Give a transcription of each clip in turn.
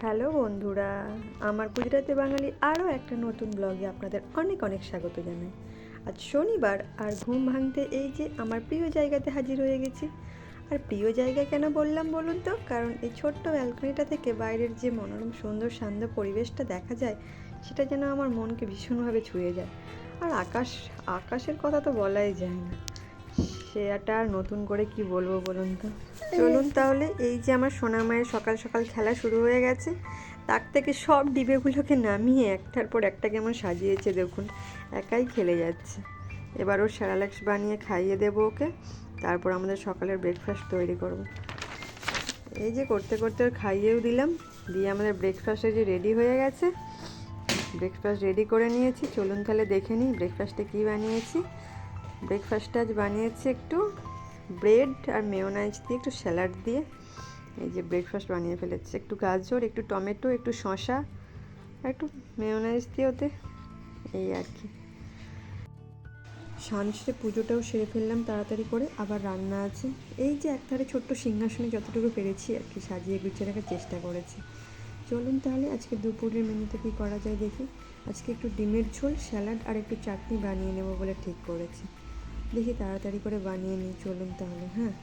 Hello বন্ধুরা, আমার গুজরাটি বাঙালি আরও একটা নতুন ব্লগে আপনাদের অনেক অনেক স্বাগত জানাই। আজ শনিবার আর ঘুম ভাঙতে এই যে আমার প্রিয় জায়গাতে হাজির হয়ে গেছি। আর প্রিয় জায়গা কেন বললাম বলুন তো? কারণ এই ছোট্ট ব্যালকনিটা থেকে বাইরের যে মনোরম, সুন্দর, শান্ত পরিবেশটা দেখা যায়, সেটা যেন আমার মনকে ভীষণভাবে ছুঁয়ে যায়। আর আকাশ, আকাশের কথা তো বলাই যায় না। সেটা আর নতুন করে কি বলব বলুন তো? চলুন তাহলে এই যে আমার সোনা মায়ের সকাল সকাল খেলা শুরু হয়ে গেছে, তার থেকে সব ডিবেগুলোকে নামিয়ে একটার পর একটা কেমন সাজিয়েছে দেখুন, একাই খেলে যাচ্ছে। এবার ওর স্যারালাক্স বানিয়ে খাইয়ে দেবো ওকে, তারপর আমাদের সকালের ব্রেকফাস্ট তৈরি করব। এই যে করতে করতে ওর খাইয়েও দিলাম, দিয়ে আমাদের ব্রেকফাস্টে যে রেডি হয়ে গেছে ব্রেকফাস্ট রেডি করে নিয়েছি। চলুন তাহলে দেখে নিই ব্রেকফাস্টে কী বানিয়েছি। ব্রেকফাস্টে আজ বানিয়েছি একটু ব্রেড আর মেয়োনাইজ দিয়ে, একটু স্যালাড দিয়ে। এই যে ব্রেকফাস্ট বানিয়ে ফেলেছি। একটু গাজর, একটু টমেটো, একটু শশা একটু মেয়োনাইজ দিয়ে ওতে। এই আর কি। সানসে পুজোটাও সেরে ফেললাম তাড়াতাড়ি করে। আবার রান্না আছে। এই যে একধারে ছোট্ট সিংহাসনে যতটুকু পেরেছি আর কি, সাজিয়ে গুছিয়ে রাখার চেষ্টা করেছি। চলুন তাহলে আজকে দুপুরের মেনুতে কী করা যায় দেখি। আজকে একটু ডিমের ঝোল, স্যালাড আর একটু চাটনি বানিয়ে নেব বলে ঠিক করেছি। দেখি তাড়াতাড়ি করে বানিয়ে নিই, চলুন তাহলে হ্যাঁ?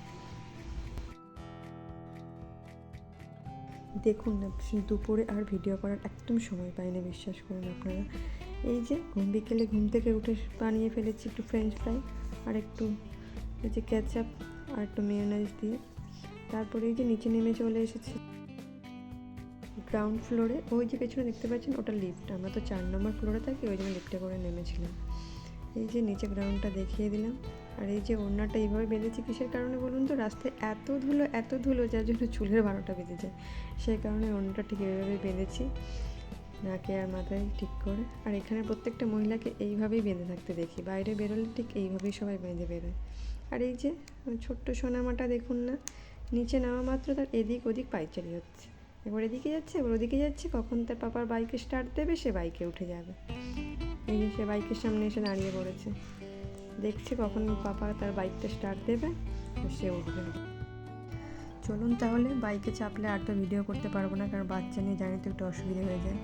দেখুন না দুপুরে আর ভিডিও করার একদম সময় পাই না বিশ্বাস করুন আপনারা। এই যে, ঘুম বিকেলে ঘুম থেকে উঠে বানিয়ে ফেলেছি একটু ফ্রেঞ্চ ফ্রাই আর একটু এই যে ক্যাচআপ আর একটু মেয়োনাইজ দিয়ে। তারপরে এই যে নিচে নেমে চলে এসেছি। গ্রাউন্ড ফ্লোরে ওই যে পেছনে দেখতে পাচ্ছেন, ওটা লিফট আমরা তো চার নম্বর ফ্লোরে থাকি, ওই জন্য লিফটে করে নেমেছিলাম। এই যে নিচে গ্রাউন্ডটা দেখিয়ে দিলাম। আর এই যে ওড়নাটা এইভাবে বেঁধেছি কিসের কারণে বলুন তো? রাস্তায় এত ধুলো এত ধুলো যার জন্য চুলের বারোটা বেঁধে যায় সেই কারণে ওড়নাটা ঠিক এইভাবে বেঁধেছি, নাকে আর মাথায় ঠিক করে। আর এখানে প্রত্যেকটা মহিলাকে এইভাবেই বেঁধে থাকতে দেখি। বাইরে বেরোলে ঠিক এইভাবেই সবাই বেঁধে বেরোয়। আর এই যে ছোট্ট সোনামাটা দেখুন না, নিচে নামা মাত্র তার এদিক ওদিক পাইচারি হচ্ছে। এবার এদিকে যাচ্ছে, এবার ওদিকে যাচ্ছে, কখন তার পাপার বাইকে স্টার্ট দেবে, সে বাইকে উঠে যাবে। এই যে সে বাইকের সামনে এসে দাঁড়িয়ে পড়েছে। দেখছে কখন পাপা তার বাইকটা স্টার্ট দেবে সে উঠবে। চলুন তাহলে বাইকে চাপলে আর তো ভিডিও করতে পারব না, কারণ বাচ্চা নিয়ে জানি তো একটু অসুবিধা হয়ে যায়।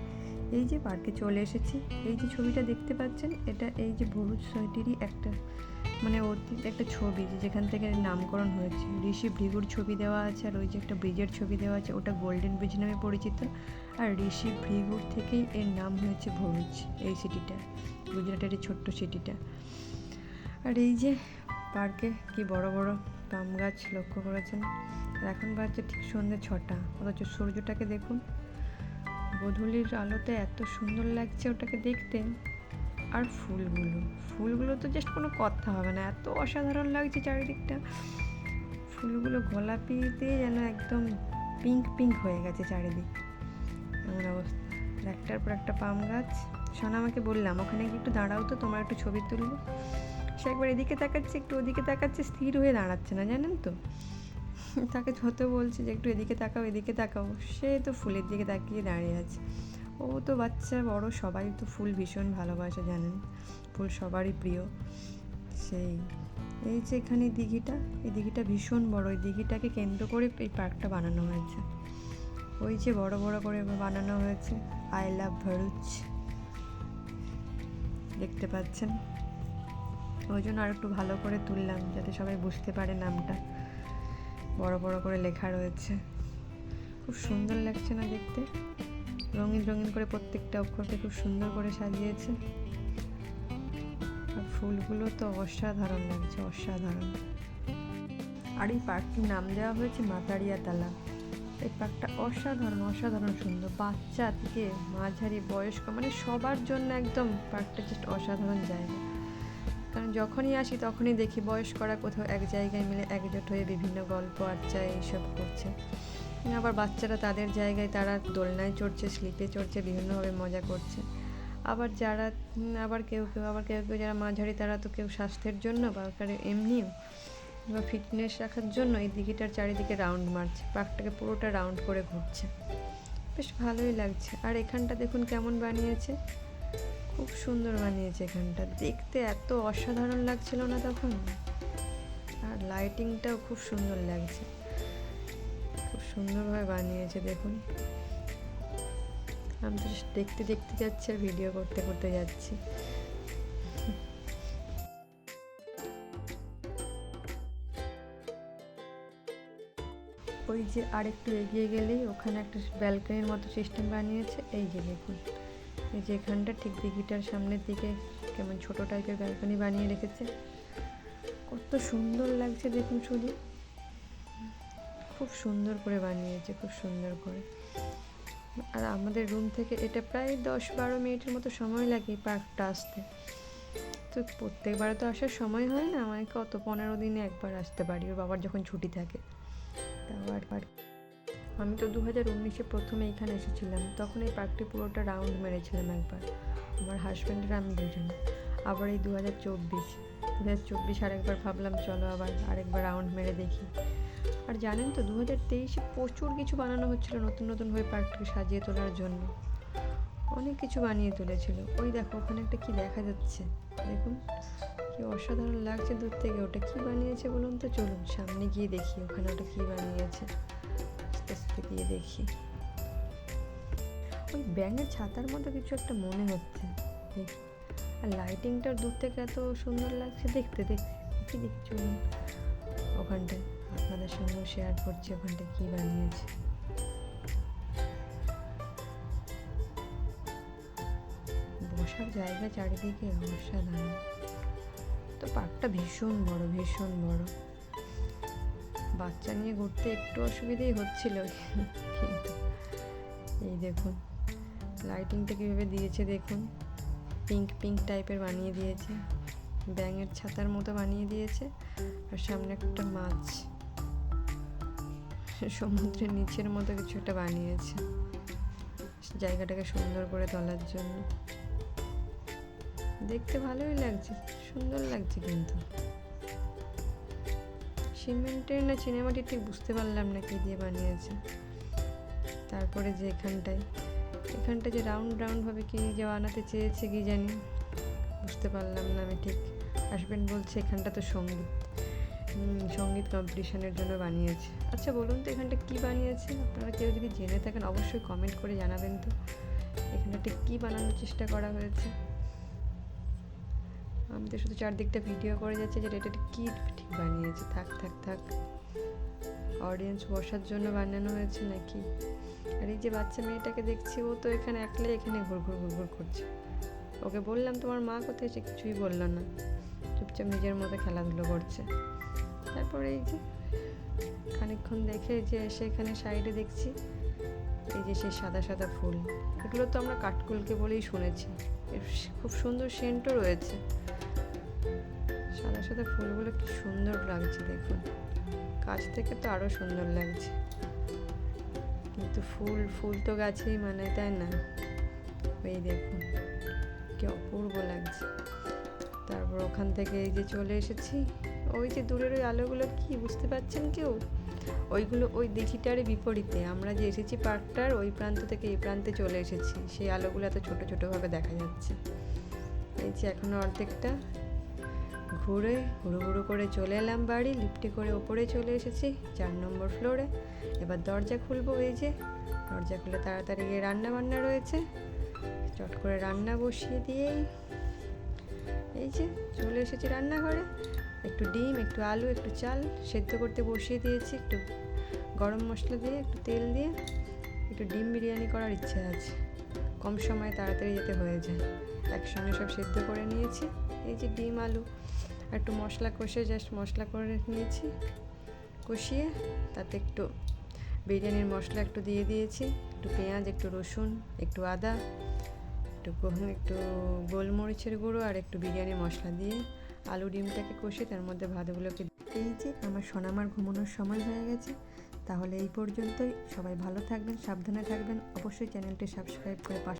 এই যে পার্কে চলে এসেছি। এই যে ছবিটা দেখতে পাচ্ছেন, এটা এই যে ভরুচ সোয়েটিরই একটা মানে অতীত একটা ছবি যেখান থেকে নামকরণ হয়েছে। ঋষি ভৃগুর ছবি দেওয়া আছে আর ওই যে একটা ব্রিজের ছবি দেওয়া আছে, ওটা গোল্ডেন ব্রিজ নামে পরিচিত। আর ঋষি ভৃগুর থেকেই এর নাম হয়েছে ভরুচ এই সিটিটা, গুজরাটের এই ছোট্ট সিটিটা। আর এই যে পার্কে কি বড় বড় পাম গাছ লক্ষ্য করেছেন? এখন বাজছে ঠিক সন্ধ্যে ছটা, অথচ সূর্যটাকে দেখুন। গধূলির আলোতে এত সুন্দর লাগছে ওটাকে দেখতে। আর ফুলগুলো ফুলগুলো তো জাস্ট কোনো কথা হবে না। এত অসাধারণ লাগছে চারিদিকটা। ফুলগুলো গোলাপি দিয়ে যেন একদম পিঙ্ক পিঙ্ক হয়ে গেছে চারিদিক। এমন অবস্থা। একটার পর একটা পাম গাছ। শোনা আমাকে বললাম ওখানে গিয়ে একটু দাঁড়াও তো, তোমার একটু ছবি তুলবো। সে একবার এদিকে তাকাচ্ছে, একটু ওদিকে তাকাচ্ছে, স্থির হয়ে দাঁড়াচ্ছে না, জানেন তো? তাকে যত বলছে যে একটু এদিকে তাকাও এদিকে তাকাও, সে তো ফুলের দিকে তাকিয়ে দাঁড়িয়ে আছে। ও তো বাচ্চা বড়, সবাই তো ফুল ভীষণ ভালোবাসে জানেন, ফুল সবারই প্রিয়। সেই, এই যে এখানে দিঘিটা, এই দিঘিটা ভীষণ বড়, এই দিঘিটাকে কেন্দ্র করে এই পার্কটা বানানো হয়েছে। ওই যে বড় বড় করে বানানো হয়েছে, আই লাভ ভরুচ। দেখতে পাচ্ছেন? ওই জন্য আর একটু ভালো করে তুললাম, যাতে সবাই বুঝতে পারে নামটা। বড় বড় করে লেখা রয়েছে। খুব সুন্দর লাগছে না দেখতে। রঙিন রঙিন করে প্রত্যেকটা অক্ষরকে খুব সুন্দর করে সাজিয়েছে। আর ফুলগুলো তো অসাধারণ লাগছে, অসাধারণ। আর এই পার্কটির নাম দেওয়া হয়েছে মাতারিয়া তালা। এই পার্কটা অসাধারণ অসাধারণ সুন্দর। বাচ্চা থেকে মাঝারি বয়স্ক মানে সবার জন্য একদম পার্কটা জাস্ট অসাধারণ জায়গা। কারণ যখনই আসি তখনই দেখি বয়স্করা কোথাও এক জায়গায় মিলে একজোট হয়ে বিভিন্ন গল্প আড্ডা এইসব করছে। আবার বাচ্চারা তাদের জায়গায় তারা দোলনায় চড়ছে স্লিপে চড়ছে, বিভিন্নভাবে মজা করছে। আবার যারা আবার কেউ কেউ, আবার কেউ কেউ যারা মাঝারি তারা তো কেউ স্বাস্থ্যের জন্য বা কারও এমনিও বা ফিটনেস রাখার জন্য এই দিঘিটার চারিদিকে রাউন্ড মারছে, পার্কটাকে পুরোটা রাউন্ড করে ঘুরছে। বেশ ভালোই লাগছে। আর এখানটা দেখুন কেমন বানিয়েছে। খুব সুন্দর বানিয়েছে এখানটা। দেখতে এত অসাধারণ লাগছিল না তখন? আর লাইটিংটাও খুব সুন্দর লাগছে। খুব সুন্দরভাবে বানিয়েছে দেখুন। আমি তো দেখতে দেখতে যাচ্ছি আর ভিডিও করতে করতে যাচ্ছি। ওই যে আর একটু এগিয়ে গেলেই ওখানে একটা ব্যালকনির মতো সিস্টেম বানিয়েছে। এই যে দেখুন। এই যে এখানটা ঠিক দিঘিটার সামনের দিকে কেমন ছোট টাইপের ব্যালকনি বানিয়ে রেখেছে। কত সুন্দর লাগছে দেখুন শুধু। খুব সুন্দর করে বানিয়েছে, খুব সুন্দর করে। আর আমাদের রুম থেকে এটা প্রায় দশ বারো মিনিটের মতো সময় লাগে পার্কটা আসতে। তো প্রত্যেকবারে তো আসার সময় হয় না, আমাকে কত পনেরো দিনে একবার আসতে পারি, ওর বাবার যখন ছুটি থাকে। তাও আর আমি তো দু হাজার উনিশে প্রথমে এখানে এসেছিলাম। তখন এই পার্কটি পুরোটা রাউন্ড মেরেছিলাম একবার। আমার হাজব্যান্ডের আমি দুজন। আবার এই দু হাজার চব্বিশ। দু হাজার চব্বিশ আরেকবার ভাবলাম, চলো আবার আরেকবার রাউন্ড মেরে দেখি। আর জানেন তো দু হাজার তেইশে প্রচুর কিছু বানানো হচ্ছিল নতুন নতুনভাবে পার্কটাকে সাজিয়ে তোলার জন্য। অনেক কিছু বানিয়ে তুলেছিল। ওই দেখো, ওখানে একটা কি দেখা যাচ্ছে। দেখুন, কি অসাধারণ লাগছে দূর থেকে। ওটা কি বানিয়েছে বলুন তো? চলুন, সামনে গিয়ে দেখি ওখানে ওটা কি বানিয়েছে। দেখি। ওই ব্যাঙের ছাতার মতো কিছু একটা মনে হচ্ছে। আর লাইটিংটা দূর থেকে এত সুন্দর লাগছে দেখতে দেখতে দেখি দেখি, চলুন। ওখানটায় আপনাদের সঙ্গেও শেয়ার করছি ওখানটায় কী বানিয়েছে। বসার জায়গা চারিদিকে অসাধারণ। তো পার্কটা ভীষণ বড় ভীষণ বড়। বাচ্চা নিয়ে ঘুরতে একটু অসুবিধেই হচ্ছিল। কিন্তু এই দেখুন লাইটিংটা কীভাবে দিয়েছে দেখুন। পিঙ্ক পিঙ্ক টাইপের বানিয়ে দিয়েছে। ব্যাঙের ছাতার মতো বানিয়ে দিয়েছে। আর সামনে একটা মাছ। সমুদ্রের নিচের মতো কিছু একটা বানিয়েছে। জায়গাটাকে সুন্দর করে তোলার জন্য। দেখতে ভালোই লাগছে, সুন্দর লাগছে কিন্তু। সিমেন্টের না সিনেমাটি ঠিক বুঝতে পারলাম না কি দিয়ে বানিয়েছে। তারপরে যে এখানটায় এখানটা যে রাউন্ড রাউন্ড ভাবে কি যে বানাতে চেয়েছে কি জানি, বুঝতে পারলাম না আমি ঠিক। হাজব্যান্ড বলছে এখানটা তো সংগীত। সংগীত কম্পিটিশনের জন্য বানিয়েছে। আচ্ছা বলুন তো এখানটা কি বানিয়েছে? আপনারা কেউ যদি জেনে থাকেন, অবশ্যই কমেন্ট করে জানাবেন তো। এখানটা ঠিক কী বানানোর চেষ্টা করা হয়েছে? আমি তো শুধু চারদিকটা ভিডিও করে যাচ্ছে যে এটা কী ঠিক বানিয়েছে, থাক থাক থাক। অডিয়েন্স বসার জন্য বানানো হয়েছে নাকি? আর এই যে বাচ্চা মেয়েটাকে দেখছি, ও তো এখানে একলাই এখানে ঘুর ঘুর ঘুর ঘুর করছে। ওকে বললাম, তোমার মা কোথায়? সে কিছুই বলল না। চুপচাপ নিজের মতো খেলাধুলো করছে। তারপরে এই যে খানিকক্ষণ দেখে যে এসে এখানে সাইডে দেখছি এই যে সেই সাদা সাদা ফুল, এগুলো তো আমরা কাঠকুলকে বলেই শুনেছি। খুব সুন্দর সেন্টও রয়েছে। সাদা সাদা ফুলগুলো কি সুন্দর লাগছে দেখুন। কাছ থেকে তো আরও সুন্দর লাগছে। কিন্তু ফুল ফুল তো গাছেই মানে তাই না? ওই দেখুন, কি অপূর্ব লাগছে। তারপর ওখান থেকে এই যে চলে এসেছি। ওই যে দূরের ওই আলোগুলো কি বুঝতে পারছেন কেউ? ওইগুলো ওই দিঘিটার বিপরীতে। আমরা যে এসেছি পার্কটার, ওই প্রান্ত থেকে এই প্রান্তে চলে এসেছি। সেই আলোগুলো এত ছোটো ছোটোভাবে দেখা যাচ্ছে। এই যে এখনও অর্ধেকটা। ঘুরে ঘুরু ঘুরু করে চলে এলাম বাড়ি, লিফটে করে ওপরে চলে এসেছি, চার নম্বর ফ্লোরে। এবার দরজা খুলবো এই যে। দরজা খুলে তাড়াতাড়ি গিয়ে রান্না বান্না রয়েছে। চট করে রান্না বসিয়ে দিয়েই এই যে চলে এসেছি রান্নাঘরে। একটু ডিম, একটু আলু, একটু চাল সেদ্ধ করতে বসিয়ে দিয়েছি, একটু গরম মশলা দিয়ে, একটু তেল দিয়ে, একটু ডিম বিরিয়ানি করার ইচ্ছা আছে। কম সময়ে তাড়াতাড়ি যেতে হয়ে যায়। একসঙ্গে সব সেদ্ধ করে নিয়েছি। এই যে ডিম, আলু, একটু মশলা কষে, জাস্ট মশলা করে নিয়েছি। কষিয়ে তাতে একটু বিরিয়ানির মশলা একটু দিয়ে দিয়েছি। একটু পেঁয়াজ, একটু রসুন, একটু আদা, একটু একটু গোলমরিচের গুঁড়ো আর একটু বিরিয়ানি মশলা দিয়ে আলু ডিমটাকে কষে তার মধ্যে ভাতগুলোকে এই যে আমার সোনামার ঘুমানোর সময় হয়ে গেছে। তাহলে এই পর্যন্তই। সবাই ভালো থাকবেন, সাবধানে থাকবেন। অবশ্যই চ্যানেলটি সাবস্ক্রাইব করে পাশে